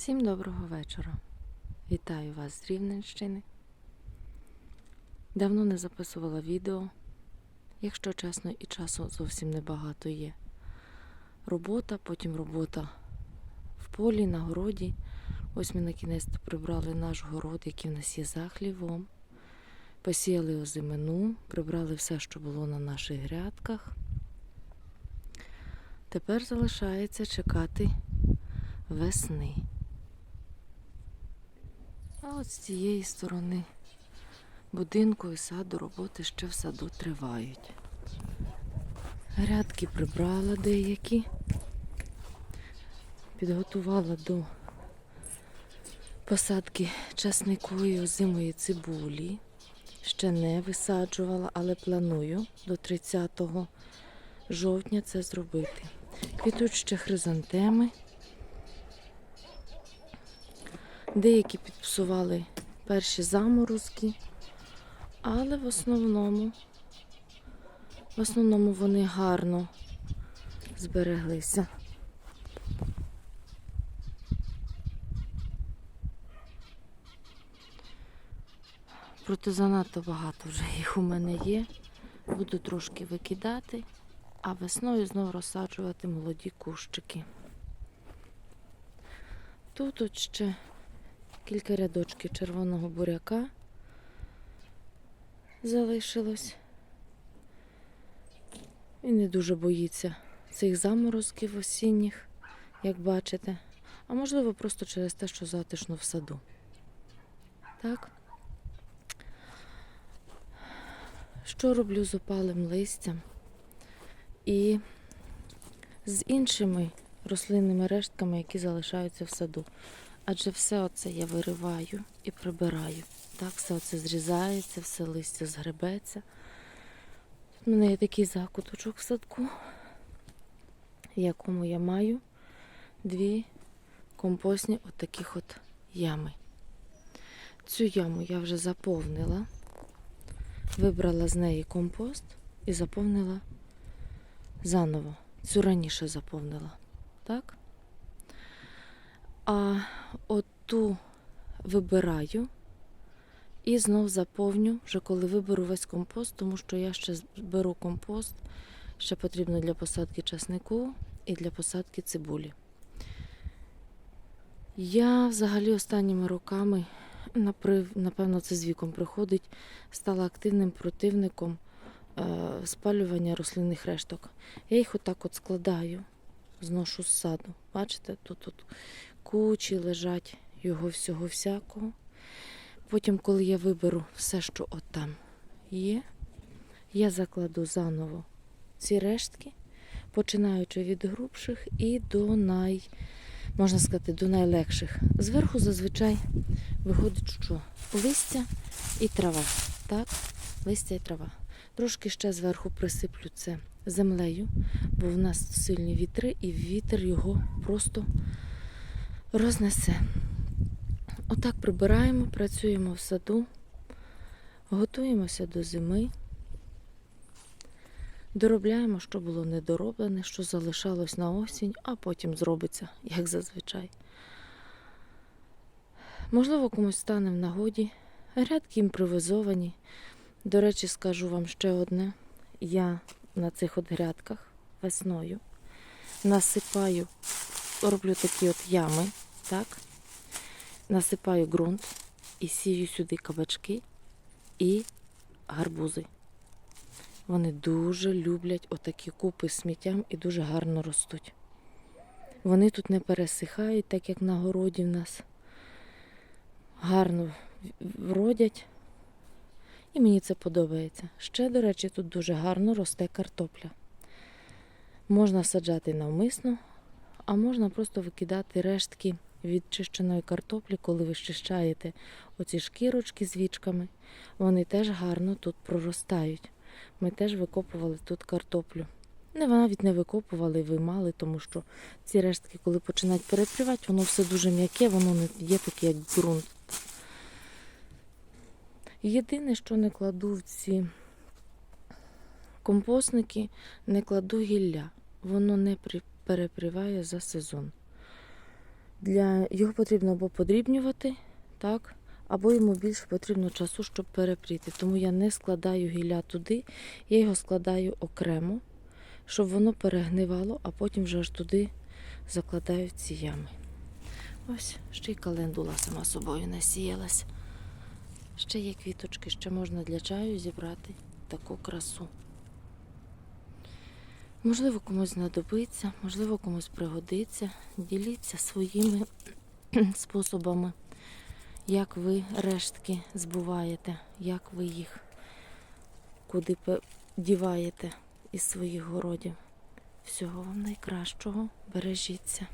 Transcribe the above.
Всім доброго вечора. Вітаю вас з Рівненщини. Давно не записувала відео. Якщо чесно, і часу зовсім небагато є. Робота, потім робота в полі, на городі. Ось ми на кінець прибрали наш город, який в нас є за хлівом. Посіяли озимину, прибрали все, що було на наших грядках. Тепер залишається чекати весни. А от з цієї сторони будинку і саду роботи ще в саду тривають. Грядки прибрала деякі, підготувала до посадки часникової озимої цибулі. Ще не висаджувала, але планую до 30 жовтня це зробити. Квітуть ще хризантеми. Деякі підпсували перші заморозки, але в основному, в основному вони гарно збереглися. Проте занадто багато вже їх у мене є. Буду трошки викидати, а весною знову розсаджувати молоді кущики. Тут от ще кілька рядочків червоного буряка залишилось. Він не дуже боїться цих заморозків осінніх, як бачите. А можливо, просто через те, що затишно в саду. Так. Що роблю з опалим листям і з іншими рослинними рештками, які залишаються в саду. Адже все оце я вириваю і прибираю. Так, все оце зрізається, все листя згребеться. Тут в мене є такий закуточок в садку, якому я маю дві компостні отаких от ями. Цю яму я вже заповнила, вибрала з неї компост і заповнила заново. Цю раніше заповнила. Так? А оту вибираю і знов заповню, вже коли виберу весь компост, тому що я ще беру компост, ще потрібно для посадки часнику і для посадки цибулі. Я взагалі останніми роками, напевно, це з віком приходить, стала активним противником е, спалювання рослинних решток. Я їх отак от складаю, зношу з саду. Бачите, тут от кучі лежать його всього всякого. Потім, коли я виберу все, що от там є, я закладу заново ці рештки, починаючи від грубших і до най, можна сказати, до найлегших. Зверху зазвичай виходить, що листя і трава. Так, листя і трава. Трошки ще зверху присиплю це землею, бо в нас сильні вітри, і вітер його просто рознесе. Отак прибираємо, працюємо в саду, готуємося до зими, доробляємо, що було недороблене, що залишалось на осінь, а потім зробиться, як зазвичай. Можливо, комусь стане в нагоді. Грядки імпровізовані. До речі, скажу вам ще одне. Я на цих от грядках весною насипаю, роблю такі от ями, так? Насипаю ґрунт і сію сюди кабачки і гарбузи. Вони дуже люблять отакі купи з сміттям і дуже гарно ростуть. Вони тут не пересихають, так як на городі в нас гарно вродять. І мені це подобається. Ще, до речі, тут дуже гарно росте картопля. Можна саджати навмисно, а можна просто викидати рештки від чищеної картоплі, коли ви щищаєте оці шкірочки з вічками. Вони теж гарно тут проростають. Ми теж викопували тут картоплю. Не навіть не викопували, виймали, тому що ці рештки, коли починають перепрівати, воно все дуже м'яке, воно не є таке, як ґрунт. Єдине, що не кладу в ці компостники, не кладу гілля. Воно не при- перепріває за сезон. Для його потрібно або подрібнювати, так, або йому більше потрібно часу, щоб перепріти. Тому я не складаю гілля туди, я його складаю окремо, щоб воно перегнивало, а потім вже аж туди закладаю ці ями. Ось ще й календула сама собою насіялась. Ще є квіточки, ще можна для чаю зібрати таку красу. Можливо, комусь знадобиться, можливо, комусь пригодиться. Діліться своїми способами, як ви рештки збуваєте, як ви їх куди діваєте із своїх городів. Всього вам найкращого, бережіться.